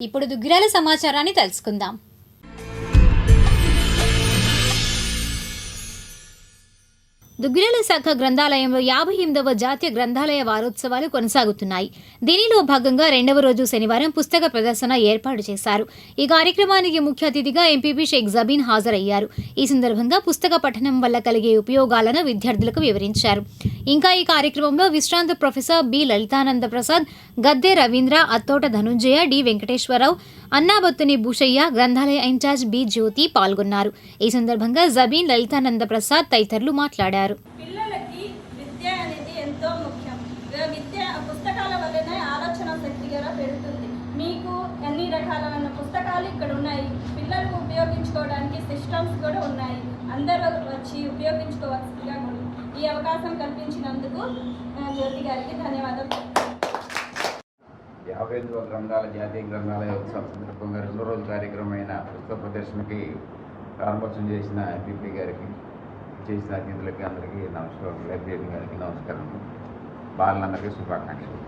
ఇప్పుడు దుగ్గిరాల సమాచారాన్ని తెలుసుకుందాం దుగ్గిరాల శాఖ గ్రంథాలయంలో యాభై ఎనిమిదవ జాతీయ గ్రంథాలయ వారోత్సవాలు కొనసాగుతున్నాయి. దీనిలో భాగంగా రెండవ రోజు శనివారం పుస్తక ప్రదర్శన ఏర్పాటు చేశారు. ఈ కార్యక్రమానికి ముఖ్య అతిథిగా ఎంపీపీ షేక్ జబీన్ హాజరయ్యారు. ఈ సందర్భంగా పుస్తక పఠనం వల్ల కలిగే ఉపయోగాలను విద్యార్థులకు వివరించారు. ఇంకా ఈ కార్యక్రమంలో విశ్రాంత professor B. Lalithananda Prasad Gadde Ravindra Athota Dhanunjaya D. Venkateswararao Annabathuni Bhushayya గ్రంథాలయ ఇన్ఛార్జ్ బి. జ్యోతి పాల్గొన్నారు. ఈ సందర్భంగా జబీన్ లలితానంద ప్రసాద్ తదితరులు మాట్లాడారు. పిల్లలకి విద్య అనేది ఎంతో ముఖ్యం. విద్య పుస్తకాల వల్లనే ఆలోచన శక్తి కూడా పెరుగుతుంది. మీకు అన్ని రకాలైన పుస్తకాలు ఇక్కడ ఉన్నాయి? పిల్లలు ఉపయోగించుకోవడానికి సిస్టమ్స్ కూడా ఉన్నాయి. అందరూ వచ్చి ఉపయోగించుకోవాల్సిందిగా కూడా ఈ అవకాశం కల్పించినందుకు జ్యోతి గారికి ధన్యవాదాలు యాభై ఎనిమిదవ గ్రంథాల జాతీయ గ్రంథాలయ ఉత్సవం సందర్భంగా రెండో రోజు కార్యక్రమమైన పుస్తక ప్రదర్శనకి ప్రారంభోత్సవం చేసిన ఎంపీపీ గారికి చేసిన అతిథులకి అందరికీ నమస్కారం లైబ్రరీ గారికి నమస్కారం బాలందరికీ శుభాకాంక్షలు.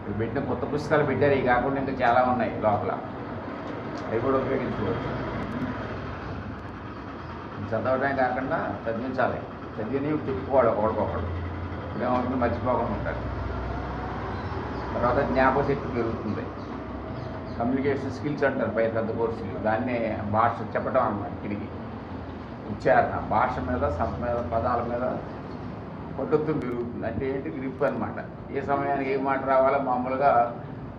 ఇప్పుడు పెట్టిన కొత్త పుస్తకాలు పెట్టారు ఇవి కాకుండా ఇంకా చాలా ఉన్నాయి లోపల. అవి కూడా ఉపయోగించుకోవచ్చు. చదవడమే కాకుండా చదివించాలి. చదివిని చెప్పుకోవాలి ఒకడికొకడు ఇప్పుడేమవుతుంది మర్చిపోకుండా ఉంటారు. తర్వాత జ్ఞాపకశక్తి పెరుగుతుంది. కమ్యూనికేషన్ స్కిల్స్ అంటారు పై పెద్ద కోర్సులు. దాన్నే భాష చెప్పడం అన్నమాట తిరిగి ఉచ్చారణ భాష మీద సంత మీద పదాల మీద పట్టుత్వం పెరుగుతుంది అంటే ఏంటి గ్రిప్ అనమాట ఏ సమయానికి ఏ మాట రావాలో మామూలుగా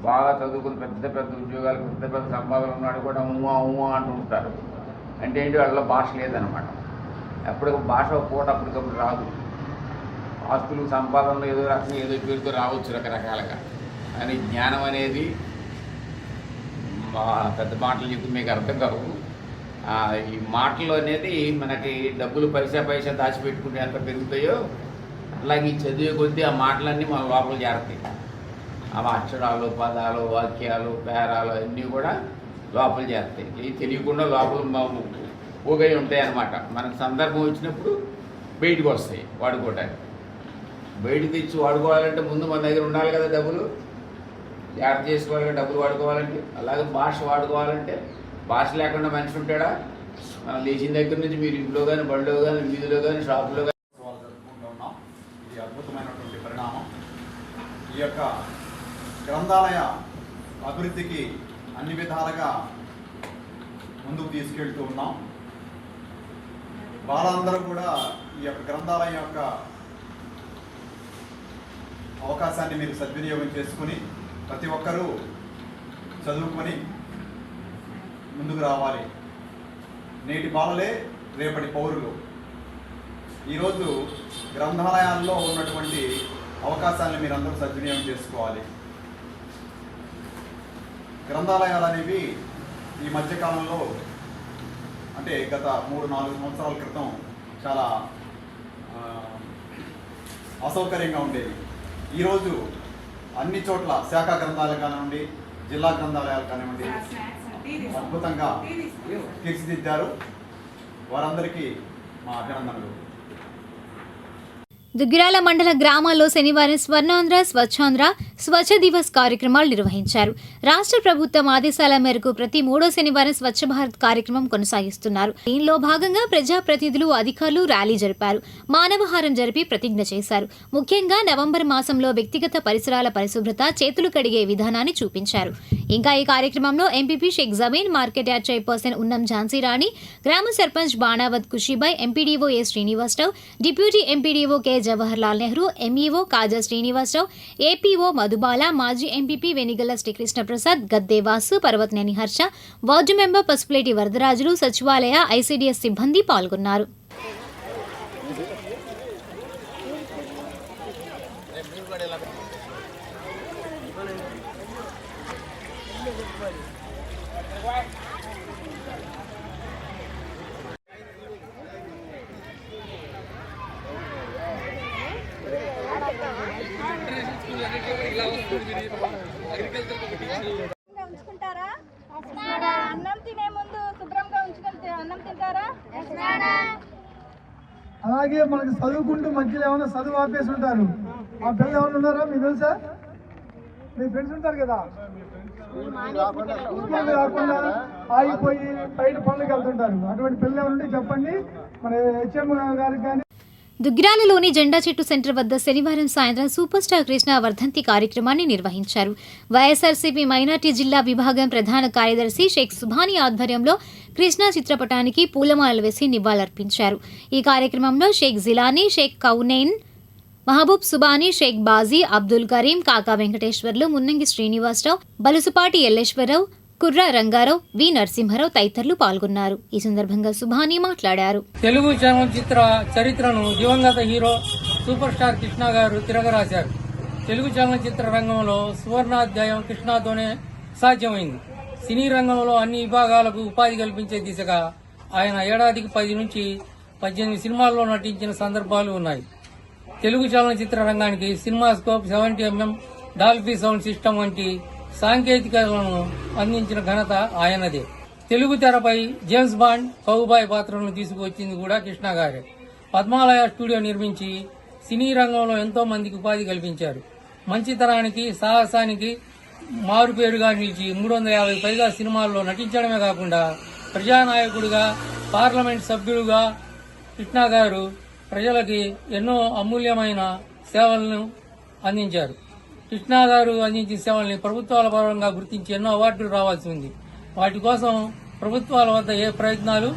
బాగా చదువుకుని పెద్ద పెద్ద ఉద్యోగాలు పెద్ద పెద్ద సంపాదన ఉన్నాడు కూడా ఉమ్మా ఉమ్మా అంటూ ఉంటారు. అంటే ఏంటి వాళ్ళ భాష లేదనమాట అప్పుడు భాష ఒక పూట అప్పటికప్పుడు రాదు. ఆస్తులు సంపాదనలు ఏదో రకంగా ఏదో పేరుతో రావచ్చు రకరకాలుగా. కానీ జ్ఞానం అనేది మా పెద్ద మాటలు చెప్తే మీకు అర్థం కావు. ఈ మాటలు అనేది మనకి డబ్బులు పైసా పైసా దాచిపెట్టుకుంటే ఎంత పెరుగుతాయో అట్లాగే ఈ చదివే కొద్దీ ఆ మాటలన్నీ మన లోపల చేరతాయి ఆ అక్షరాలు పదాలు వాక్యాలు పేరాలు అన్నీ కూడా లోపల చేస్తాయి ఇవి తెలియకుండా లోపల మా- ఊగై ఉంటాయి అన్నమాట. మనకు సందర్భం వచ్చినప్పుడు బయటకు వస్తాయి వాడుకోవడానికి. బయట తెచ్చి వాడుకోవాలంటే ముందు మన దగ్గర ఉండాలి కదా డబ్బులు. జాగ్రత్త చేసుకోవాలి డబ్బులు వాడుకోవాలంటే. అలాగే భాష వాడుకోవాలంటే భాష లేకుండా మనిషి ఉంటాడా? లేచిన దగ్గర నుంచి మీరు ఇంట్లో కానీ బడిలో కానీ వీధిలో కానీ షాపులో కానీ జరుపుకుంటూ ఉన్నాం. ఇది అద్భుతమైనటువంటి పరిణామం. ఈ యొక్క గ్రంథాలయ అభివృద్ధికి అన్ని విధాలుగా ముందుకు తీసుకెళ్తూ ఉన్నాం. వాళ్ళందరూ కూడా ఈ యొక్క గ్రంథాలయం యొక్క అవకాశాన్ని మీరు సద్వినియోగం చేసుకుని ప్రతి ఒక్కరూ చదువుకొని ముందుకు రావాలి. నేటి బాలలే రేపటి పౌరులు. ఈరోజు గ్రంథాలయాల్లో ఉన్నటువంటి అవకాశాలను మీరందరూ సద్వినియోగం చేసుకోవాలి. గ్రంథాలయాలు అనేవి ఈ మధ్యకాలంలో అంటే గత మూడు నాలుగు సంవత్సరాల క్రితం చాలా అసౌకర్యంగా ఉండేవి. ఈరోజు అన్ని చోట్ల శాఖ గ్రంథాలయాలు కానివ్వండి జిల్లా గ్రంథాలయాలు కానివ్వండి అద్భుతంగా తీర్చిదిద్దారు. వారందరికీ మా అభినందనలు. దుగ్గిరాల మండల గ్రామాల్లో శనివారం స్వర్ణాంధ్ర స్వచ్ఛాంధ్ర స్వచ్ఛ దివస్ కార్యక్రమాలు నిర్వహించారు. రాష్ట్ర ప్రభుత్వం ఆదేశాల మేరకు ప్రతి మూడో శనివారం స్వచ్ఛ భారత్ కార్యక్రమం కొనసాగిస్తున్నారు. దీనిలో భాగంగా ప్రజాప్రతినిధులు అధికారులు ర్యాలీ జరిపారు. మానవహారం జరిపి ప్రతిజ్ఞ చేశారు. ముఖ్యంగా నవంబర్ మాసంలో వ్యక్తిగత పరిసరాల పరిశుభ్రత చేతులు కడిగే విధానాన్ని చూపించారు. ఇంకా ఈ కార్యక్రమంలో MPP Sheikh Jameen market yard chairperson Unnam Jhansi Rani గ్రామ sarpanch Banavath Kushibai MPDO A Srinivasarao deputy MPDO K Jawaharlal Nehru MEO Kaja Srinivasarao APO Madhu Madhubala మాజీ MPP Venigalla Srikrishna Prasad Gadde Parvataneni Harsha ward member Pasupuleti Varadarajulu సచివాలయ ICDS సిబ్బంది పాల్గొన్నారు. ఉంచుకుంటారా? అన్నం తినే ముందు శుభ్రంగా ఉంచుకొని అన్నం తింటారా? అలాగే మనకి చదువుకుంటూ మధ్యలో ఏమైనా చదువు ఆపేసి ఉంటారు. ఆ పిల్లలు ఎవరు ఉన్నారా? మీకు తెలుసా? మీ ఫ్రెండ్స్ ఉంటారు కదా? కాకుండా ఆగిపోయి బయట పనులకు వెళ్తుంటారు. అటువంటి పిల్లలు ఉంటే చెప్పండి. మన హెచ్ఎం గారికి కానీ దుగ్గిరాలలోని జెండా చెట్టు సెంటర్ వద్ద శనివారం సాయంత్రం సూపర్ స్టార్ కృష్ణ వర్ధంతి కార్యక్రమాన్ని నిర్వహించారు. వైఎస్ఆర్సీపీ మైనార్టీ జిల్లా విభాగం ప్రధాన కార్యదర్శి షేక్ సుభాని ఆధ్వర్యంలో కృష్ణ చిత్రపటానికి పూలమాలలు వేసి నివాళులర్పించారు. ఈ కార్యక్రమంలో షేక్ జిలానీ షేక్ కౌనైన్ మహబూబ్ సుబానీ షేక్ బాజీ అబ్దుల్ కరీం కాకా వెంకటేశ్వర్లు మున్నంగి శ్రీనివాసరావు బలుసుపాటి ఎల్లేశ్వరరావు కుర్ర రంగారావు వి నరసింహారావు తదితరులు పాల్గొన్నారు. ఈ సందర్భంగా సుభాని మాట్లాడారు. తెలుగు చలనచిత్ర చరిత్రను దివంగత హీరో సూపర్ స్టార్ కృష్ణ గారు తిరగరాశారు. తెలుగు చలనచిత్ర రంగంలో సువర్ణాధ్యాయం కృష్ణతోనే సాధ్యమైంది. సినీ రంగంలో అన్ని విభాగాలకు ఉపాధి కల్పించే దిశగా ఆయన ఏడాదికి పది నుంచి పద్దెనిమిది సినిమాల్లో నటించిన సందర్భాలు ఉన్నాయి. తెలుగు చలనచిత్ర రంగానికి cinema scope seventy MM Dolby sound system వంటి సాంకేతికతలను అందించిన ఘనత ఆయనదే. తెలుగు తెరపై జేమ్స్ బాండ్ కౌబాయ్ పాత్రలను తీసుకువచ్చింది కూడా కృష్ణ గారే. పద్మాలయ స్టూడియో నిర్మించి సినీ రంగంలో ఎంతో మందికి ఉపాధి కల్పించారు. మంచితనానికి సాహసానికి మారుపేరుగా నిలిచి మూడు వందల యాభై పైగా సినిమాల్లో నటించడమే కాకుండా ప్రజానాయకుడిగా పార్లమెంట్ సభ్యుడుగా కృష్ణ గారు ప్రజలకి ఎన్నో అమూల్యమైన సేవలను అందించారు. కృష్ణా గారు అందించిన సేవల్ని ప్రభుత్వాల పరంగా గుర్తించి ఎన్నో అవార్డులు రావాల్సి ఉంది. వాటి కోసం ప్రభుత్వాల వద్ద ఏ ప్రయత్నాలు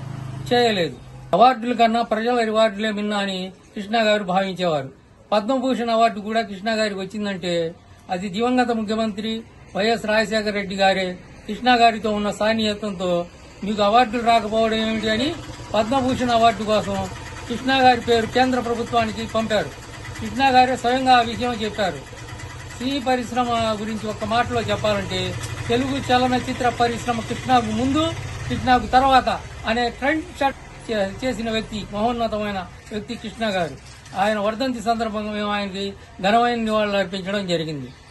చేయలేదు. అవార్డుల కన్నా ప్రజల రివార్డులే మిన్నా అని కృష్ణా గారు భావించేవారు. పద్మభూషణ్ అవార్డు కూడా కృష్ణా గారికి వచ్చిందంటే అది దివంగత ముఖ్యమంత్రి వైఎస్ రాజశేఖర రెడ్డి గారే కృష్ణా గారితో ఉన్న సాన్నిహిత్యంతో మీకు అవార్డులు రాకపోవడం ఏమిటి అని పద్మభూషణ్ అవార్డు కోసం కృష్ణా గారి పేరు కేంద్ర ప్రభుత్వానికి పంపారు. కృష్ణా గారే స్వయంగా ఆ విషయం చెప్పారు. సినీ పరిశ్రమ గురించి ఒక మాటలో చెప్పాలంటే తెలుగు చలనచిత్ర పరిశ్రమ కృష్ణకు ముందు కృష్ణకు తర్వాత అనే ట్రెండ్ షట్ చే- చేసిన వ్యక్తి మహోన్నతమైన వ్యక్తి కృష్ణ గారు. ఆయన వర్ధంతి సందర్భంగా మేము ఆయనకి ఘనమైన నివాళులు అర్పించడం జరిగింది.